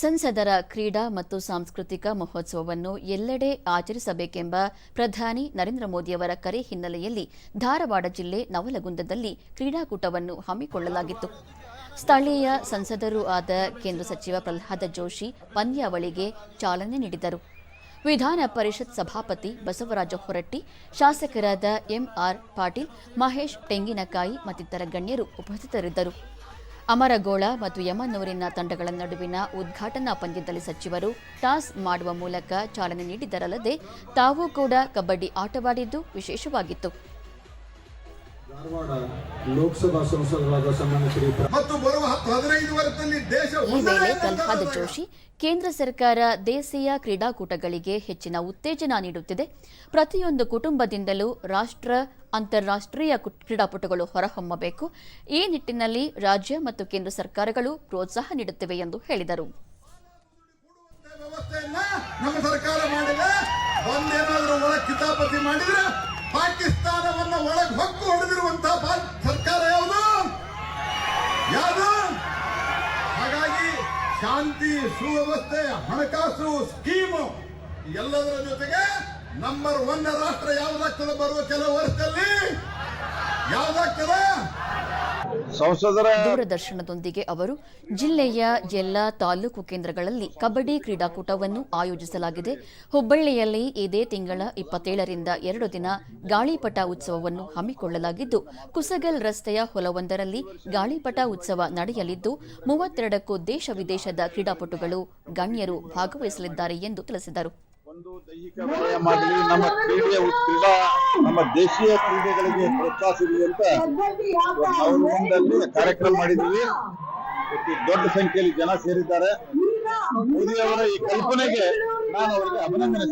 ಸಂಸದರ ಕ್ರೀಡಾ ಮತ್ತು ಸಾಂಸ್ಕೃತಿಕ ಮಹೋತ್ಸವವನ್ನು ಎಲ್ಲೆಡೆ ಆಚರಿಸಬೇಕೆಂಬ ಪ್ರಧಾನಿ ನರೇಂದ್ರ ಮೋದಿಯವರ ಕರೆ ಹಿನ್ನೆಲೆಯಲ್ಲಿ ಧಾರವಾಡ ಜಿಲ್ಲೆ ನವಲಗುಂದದಲ್ಲಿ ಕ್ರೀಡಾಕೂಟವನ್ನು ಹಮ್ಮಿಕೊಳ್ಳಲಾಗಿತ್ತು. ಸ್ಥಳೀಯ ಸಂಸದರೂ ಆದ ಕೇಂದ್ರ ಸಚಿವ ಪ್ರಹ್ಲಾದ ಜೋಶಿ ಪಂದ್ಯಾವಳಿಗೆ ಚಾಲನೆ ನೀಡಿದರು. ವಿಧಾನ ಪರಿಷತ್ ಸಭಾಪತಿ ಬಸವರಾಜ ಹೊರಟ್ಟಿ, ಶಾಸಕರಾದ ಎಂಆರ್ ಪಾಟೀಲ್, ಮಹೇಶ್ ತೆಂಗಿನಕಾಯಿ ಮತ್ತಿತರ ಗಣ್ಯರು ಉಪಸ್ಥಿತರಿದ್ದರು. ಅಮರಗೋಳ ಮತ್ತು ಯಮನೂರಿನ ತಂಡಗಳ ನಡುವಿನ ಉದ್ಘಾಟನಾ ಪಂದ್ಯದಲ್ಲಿ ಸಚಿವರು ಟಾಸ್ ಮಾಡುವ ಮೂಲಕ ಚಾಲನೆ ನೀಡಿದರಲ್ಲದೆ ತಾವೂ ಕೂಡ ಕಬಡ್ಡಿ ಆಟವಾಡಿದ್ದು ವಿಶೇಷವಾಗಿತ್ತು. ಧಾರವಾಡ ಲೋಕಸಭಾ ಸಂಸದರಾದ ಮತ್ತು ಬರುವ ಹದಿನೈದು ವರ್ಷದಲ್ಲಿ ದೇಶ ಈ ವೇಳೆ ಪ್ರಹ್ಲಾದ ಜೋಶಿ ಕೇಂದ್ರ ಸರ್ಕಾರ ದೇಶೀಯ ಕ್ರೀಡಾಕೂಟಗಳಿಗೆ ಹೆಚ್ಚಿನ ಉತ್ತೇಜನ ನೀಡುತ್ತಿದೆ. ಪ್ರತಿಯೊಂದು ಕುಟುಂಬದಿಂದಲೂ ರಾಷ್ಟ್ರ ಅಂತಾರಾಷ್ಟ್ರೀಯ ಕು- ಕ್ರೀಡಾಪಟುಗಳು ಹೊರಹೊಮ್ಮಬೇಕು. ಈ ನಿಟ್ಟಿನಲ್ಲಿ ರಾಜ್ಯ ಮತ್ತು ಕೇಂದ್ರ ಸರ್ಕಾರಗಳು ಪ್ರೋತ್ಸಾಹ ನೀಡುತ್ತಿವೆ ಎಂದು ಹೇಳಿದರು. ನಮ್ಮ ಸರ್ಕಾರ ಮಾಡಿಲ್ಲ ಪಾಕಿಸ್ತಾನವನ್ನ ಒಳಗ್ ಹೊಕ್ಕು ಹೊಡೆದಿರುವಂತಹ ಸರ್ಕಾರ ಯಾವುದು? ಯಾವುದು? ಹಾಗಾಗಿ ಶಾಂತಿ ಸುವ್ಯವಸ್ಥೆ, ಹಣಕಾಸು ಸ್ಕೀಮು ಎಲ್ಲದರ ಜೊತೆಗೆ ನಂಬರ್ ಒನ್ ರಾಷ್ಟ್ರ ಯಾವ್ದಾಗ್ತದೆ ಬರುವ ಕೆಲವು ವರ್ಷದಲ್ಲಿ? ಯಾವ್ದಾಗ್ತದೆ? ದೂರದರ್ಶನದೊಂದಿಗೆ ಅವರು ಜಿಲ್ಲೆಯ ಎಲ್ಲ ತಾಲೂಕು ಕೇಂದ್ರಗಳಲ್ಲಿ ಕಬಡ್ಡಿ ಕ್ರೀಡಾಕೂಟವನ್ನು ಆಯೋಜಿಸಲಾಗಿದೆ. ಹುಬ್ಬಳ್ಳಿಯಲ್ಲಿ ಇದೇ ತಿಂಗಳ ಇಪ್ಪತ್ತೇಳರಿಂದ ಎರಡು ದಿನ ಗಾಳಿಪಟ ಉತ್ಸವವನ್ನು ಹಮ್ಮಿಕೊಳ್ಳಲಾಗಿದ್ದು, ಕುಸಗಲ್ ರಸ್ತೆಯ ಹೊಲವೊಂದರಲ್ಲಿ ಗಾಳಿಪಟ ಉತ್ಸವ ನಡೆಯಲಿದ್ದು, ಮೂವತ್ತೆರಡಕ್ಕೂ ದೇಶ ವಿದೇಶದ ಕ್ರೀಡಾಪಟುಗಳು ಗಣ್ಯರು ಭಾಗವಹಿಸಲಿದ್ದಾರೆ ಎಂದು ತಿಳಿಸಿದರು. ಒಂದು ದೈಹಿಕ ವಲಯ ಮಾಡಲಿ ನಮ್ಮ ಕ್ರೀಡೆಯ ಕ್ರೀಡಾ ನಮ್ಮ ದೇಶೀಯ ಕ್ರೀಡೆಗಳಿಗೆ ಪ್ರೋತ್ಸಾಹ ಸಿಗಲಿ ಅಂತ ಕಾರ್ಯಕ್ರಮ ಮಾಡಿದ್ವಿ ಇವತ್ತು ದೊಡ್ಡ ಸಂಖ್ಯೆಯಲ್ಲಿ ಜನ ಸೇರಿದ್ದಾರೆ. ಮೋದಿ ಅವರ ಈ ಕಲ್ಪನೆಗೆ ನಾನು ಅವರಿಗೆ ಅಭಿನಂದನೆ